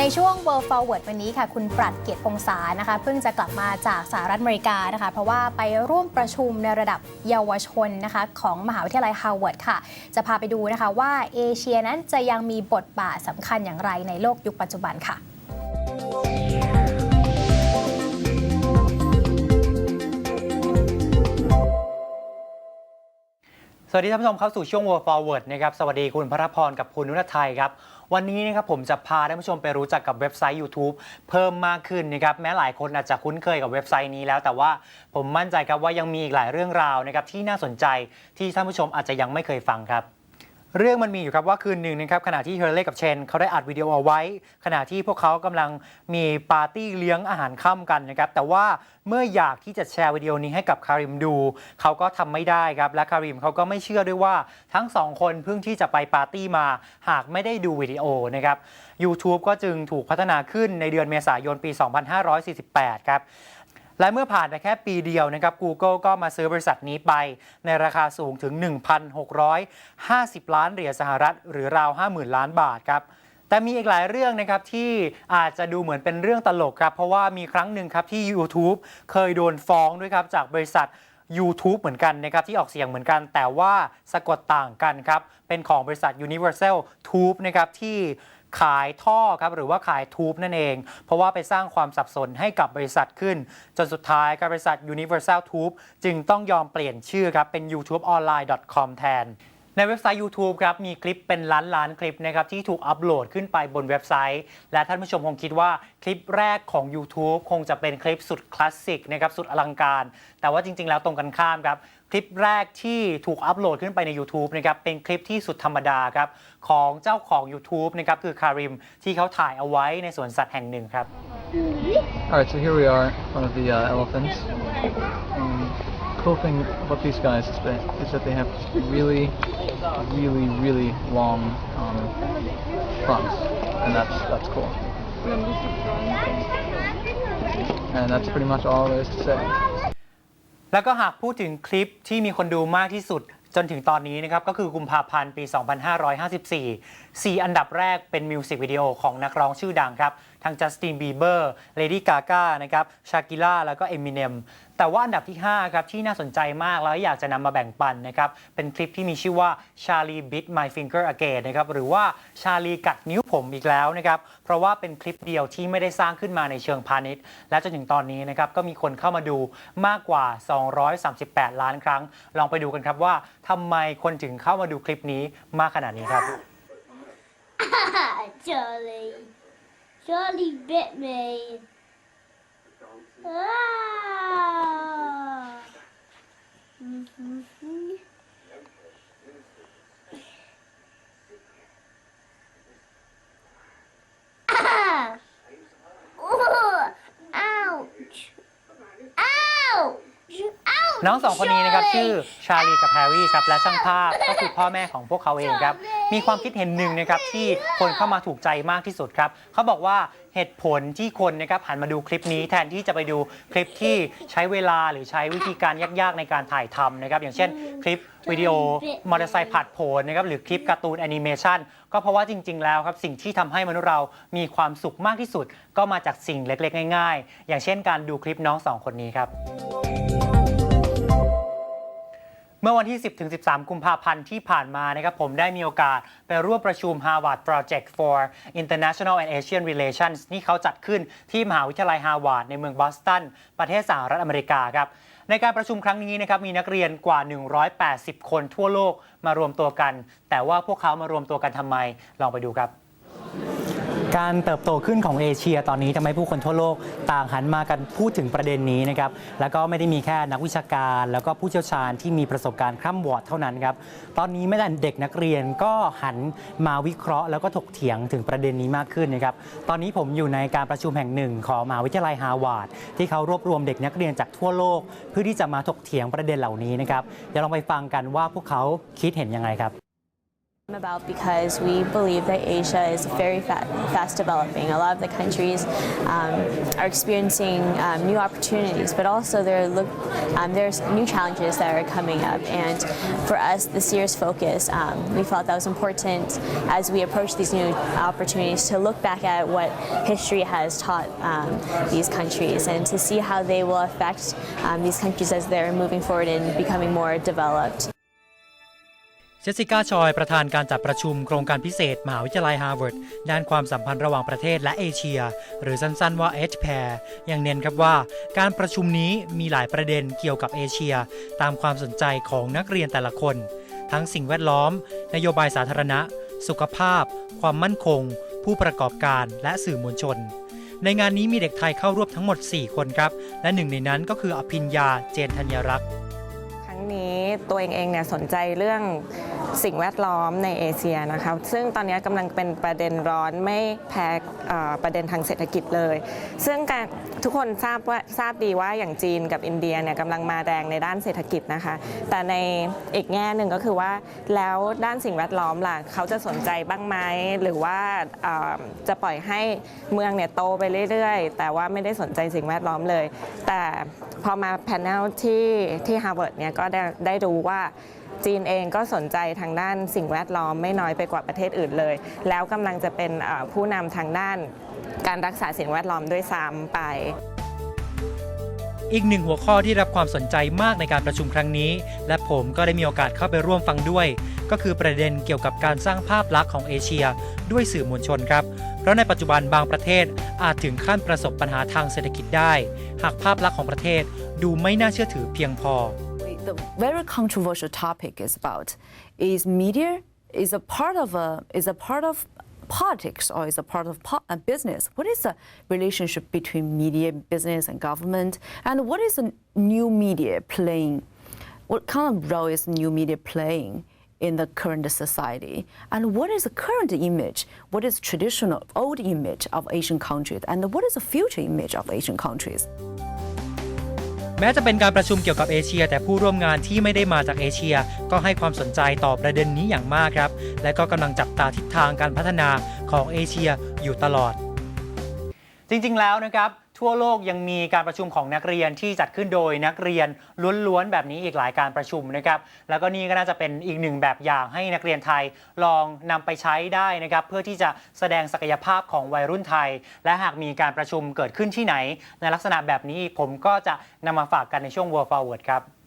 ในช่วง World Forward วันนี้ค่ะ คุณปรัดเกียรติพงษานะคะ เพิ่งจะกลับมาจากสหรัฐอเมริกานะคะ เพราะว่าไปร่วมประชุมในระดับเยาวชนนะคะ ของมหาวิทยาลัยฮาร์วาร์ดค่ะ จะพาไปดูนะคะว่าเอเชียนั้นจะยังมีบทบาทสำคัญอย่างไรในโลกยุคปัจจุบันค่ะ สวัสดีท่านผู้ชมเข้าสู่ช่วง World Forward นะครับ สวัสดีคุณพระพรกับคุณนุชไทยครับ วันนี้นะครับผมจะพาท่านผู้ชมไปรู้จักกับเว็บไซต์ YouTube เพิ่มมากขึ้นนะครับ แม้หลายคนอาจจะคุ้นเคยกับเว็บไซต์นี้แล้ว แต่ว่าผมมั่นใจครับว่ายังมีอีกหลายเรื่องราวนะครับที่น่าสนใจที่ท่านผู้ชมอาจจะยังไม่เคยฟังครับ เรื่องมันมีอยู่ครับว่าคืนหนึ่งนะครับขณะที่เฮอร์เล่กับเชนเขาได้อัดวิดีโอเอาไว้ ขณะที่พวกเขากำลังมีปาร์ตี้เลี้ยงอาหารค่ำกันนะครับแต่ว่าเมื่ออยากที่จะแชร์วิดีโอนี้ให้กับคาริมดู เขาก็ทำไม่ได้ครับ และคาริมเขาก็ไม่เชื่อด้วยว่าทั้งสองคนเพิ่งที่จะไปปาร์ตี้มา หากไม่ได้ดูวิดีโอนะครับ YouTube ก็จึงถูกพัฒนาขึ้นในเดือนเมษายนปี 2548 ครับ และเมื่อผ่านไปแค่ปีเดียวนะครับ Google ก็มาซื้อบริษัทนี้ไป ในราคาสูงถึง 1,650 ล้านเหรียญสหรัฐ หรือราว 50,000 ล้านบาทครับแต่มีอีกหลายเรื่องนะครับที่อาจจะดูเหมือนเป็นเรื่องตลกครับ เพราะว่ามีครั้งหนึ่งครับที่ YouTube เคยโดนฟ้องด้วยครับจากบริษัท YouTube เหมือนกันนะครับที่ออกเสียงเหมือนกัน แต่ว่าสะกดต่างกันครับ เป็นของบริษัท Universal Tube นะครับที่ ขายท่อครับหรือว่าขายทูบนั่นเอง เพราะว่าไปสร้างความสับสนให้กับบริษัทขึ้น จนสุดท้ายบบริษัท Universal Tube จึงต้องยอมเปลี่ยนชื่อครับเป็น YouTubeonline.com แทนในเว็บไซต์ YouTube ครับมีคลิปเป็นล้านล้านคลิปนะครับที่ถูกอัปโหลดขึ้นไปบนเว็บไซต์ และท่านผู้ชมคงคิดว่าคลิปแรกของ YouTube คงจะเป็นคลิปสุดคลาสสิกนะครับสุดอลังการ แต่ว่าจริง ๆ แล้วตรงกันข้ามครับ คลิปแรกที่ถูกอัปโหลดขึ้นไปใน YouTube นะครับเป็นคลิปที่สุดธรรมดาครับ ของเจ้าของ YouTube นะครับคือคาริมที่เขาถ่ายเอาไว้ในสวนสัตว์แห่งหนึ่งครับ Alright, so here we are in front of the uh, elephants. Um, cool thing about these guys is that, is that they have really, really, really long um, fronts, and that's that's cool. And that's pretty much all there is to say. แล้วก็หากพูดถึงคลิปที่มีคนดูมากที่สุดจนถึงตอนนี้นะครับ ก็คือกุมภาพันธ์ปี 2554 4 อันดับแรกเป็นมิวสิกวิดีโอของนักร้องชื่อดังครับ ทั้งจัสตินบีเบอร์เลดี้กาก้านะครับชากิล่าแล้วก็เอมิเนม แต่ว่าอันดับที่5ครับที่น่าสนใจมากแล้วอยากจะนำมาแบ่งปันนะครับเป็นคลิปที่มีชื่อว่า Charlie bit my finger again นะครับหรือว่าชาลีกัดนิ้วผมอีกแล้วนะครับเพราะว่าเป็นคลิปเดียวที่ไม่ได้สร้างขึ้นมาในเชิงพาณิชย์ และจนถึงตอนนี้นะครับก็มีคนเข้ามาดูมากกว่า 238 ล้านครั้ง ลองไปดูกันครับว่าทำไมคนถึงเข้ามาดูคลิปนี้มากขนาดนี้ครับ Charlie. Charlie bit me. Ah. Mm-hmm. น้องสองคนนี้นะครับ Charlie. ชื่อชาลีกับแฮร์รี่ครับและช่างภาพก็คือพ่อแม่ของพวกเขาเองครับมีความคิดเห็นหนึ่งนะครับที่คนเข้ามาถูกใจมากที่สุดครับเขาบอกว่าเหตุผลที่คนนะครับหันมาดูคลิปนี้แทนที่จะไปดูคลิปที่ใช้เวลาหรือใช้วิธีการยากๆในการถ่ายทำนะครับอย่างเช่นคลิปวิดีโอมอเตอร์ไซค์ผัดโผนนะครับหรือคลิปการ์ตูนแอนิเมชันก็เพราะว่าจริง ๆ แล้วครับสิ่งที่ทำให้มนุษย์เรามีความสุขมากที่สุด ก็มาจากสิ่งเล็กๆ ง่าย ๆ อย่างเช่นการดูคลิปน้องสองคนนี้ครับ เมื่อวันที่ 10 ถึง 13 กุมภาพันธ์ที่ผ่านมานะครับผมได้มีโอกาสไปร่วมประชุม Harvard Project for International and Asian Relations นี่เขาจัดขึ้นที่มหาวิทยาลัยฮาร์วาร์ดในเมืองบอสตัน ประเทศสหรัฐอเมริกาครับในการประชุมครั้งนี้นะครับมีนักเรียนกว่า 180 คนทั่วโลกมารวมตัวกัน แต่ว่าพวกเขามารวมตัวกันทำไมลองไปดูครับ การเติบโตขึ้นของเอเชียตอนนี้ทำให้ผู้คนทั่วโลกต่างหันมากันพูดถึงประเด็นนี้นะครับ แล้วก็ไม่ได้มีแค่นักวิชาการ แล้วก็ผู้เชี่ยวชาญที่มีประสบการณ์คร่ำวอดเท่านั้นครับ ตอนนี้แม้แต่เด็กนักเรียนก็หันมาวิเคราะห์ แล้วก็ถกเถียงถึงประเด็นนี้มากขึ้นนะครับ ตอนนี้ผมอยู่ในการประชุมแห่งหนึ่งของมหาวิทยาลัยฮาร์วาร์ดที่เขารวบรวมเด็กนักเรียนจากทั่วโลก เพื่อที่จะมาถกเถียงประเด็นเหล่านี้นะครับ เดี๋ยวลองไปฟังกันว่าพวกเขาคิดเห็นยังไงครับ about because we believe that Asia is very fa- fast developing. A lot of the countries um, are experiencing um, new opportunities, but also there look um, there's new challenges that are coming up. And for us, this year's focus, um, we felt that was important as we approach these new opportunities to look back at what history has taught um, these countries and to see how they will affect um, these countries as they're moving forward and becoming more developed. เจสสิก้าชอย ประธานการจัดประชุมโครงการพิเศษ มหาวิทยาลัยฮาร์วาร์ดด้านความสัมพันธ์ระหว่างประเทศและเอเชีย หรือสั้นๆว่า h p a i r ยังเน้นครับว่า การประชุมนี้มีหลายประเด็นเกี่ยวกับเอเชีย ตามความสนใจของนักเรียนแต่ละคน ทั้งสิ่งแวดล้อม นโยบายสาธารณะ สุขภาพ ความมั่นคง ผู้ประกอบการและสื่อมวลชน ในงานนี้มีเด็กไทยเข้าร่วมทั้งหมด 4 คนครับ และหนึ่งในนั้นก็คืออภิญญาเจนธัญรักษ์ครั้งนี้ตัวเองเองเนี่ยสนใจเรื่อง สิ่งแวดล้อมในเอเชียนะคะซึ่งตอนนี้กำลังเป็นประเด็นร้อนไม่แพ้ประเด็นทางเศรษฐกิจเลย ซึ่งการทุกคนทราบว่าทราบดีว่าอย่างจีนกับอินเดียเนี่ยกำลังมาแรงในด้านเศรษฐกิจนะคะ แต่ในอีกแง่หนึ่งก็คือว่าแล้วด้านสิ่งแวดล้อมล่ะเขาจะสนใจบ้างไหมหรือว่าจะปล่อยให้เมืองเนี่ยโตไปเรื่อยๆ แต่ว่าไม่ได้สนใจสิ่งแวดล้อมเลย แต่พอมาแพนเนลที่ที่ฮาร์วาร์ดเนี่ยก็ได้ได้รู้ว่า จีนเองก็สนใจทางด้านสิ่งแวดล้อมไม่น้อยไปกว่าประเทศอื่นเลย แล้วกำลังจะเป็นผู้นำทางด้านการรักษาสิ่งแวดล้อมด้วยซ้ำไปอีกหนึ่งหัวข้อที่รับความสนใจมากในการประชุมครั้งนี้ และผมก็ได้มีโอกาสเข้าไปร่วมฟังด้วย ก็คือประเด็นเกี่ยวกับการสร้างภาพลักษณ์ของเอเชีย ด้วยสื่อมวลชนครับ เพราะในปัจจุบันบางประเทศอาจถึงขั้นประสบปัญหาทางเศรษฐกิจได้ หากภาพลักษณ์ของประเทศดูไม่น่าเชื่อถือเพียงพอ the very controversial topic is about is media is a part of a is a part of politics or is a part of po- business. What is the relationship between media business and government? And what is the new media playing? What kind of role is new media playing in the current society? And what is the current image? What is traditional old image of asian countries? And what is the future image of asian countries แม้จะเป็นการประชุมเกี่ยวกับเอเชีย แต่ผู้ร่วมงานที่ไม่ได้มาจากเอเชีย ก็ให้ความสนใจต่อประเด็นนี้อย่างมากครับ และก็กำลังจับตาทิศทางการพัฒนาของเอเชียอยู่ตลอด จริงๆแล้วนะครับ ทั่วโลกยังมีการประชุมของนักเรียนที่จัดขึ้นโดยนักเรียนล้วนๆแบบนี้อีกหลายการประชุมนะครับแล้วก็นี่ก็น่าจะเป็นอีกหนึ่งแบบอย่างให้นักเรียนไทยลองนำไปใช้ได้นะครับเพื่อที่จะแสดงศักยภาพของวัยรุ่นไทย และหากมีการประชุมเกิดขึ้นที่ไหน ในลักษณะแบบนี้ผมก็จะนำมาฝากกันในช่วง World Forward ครับ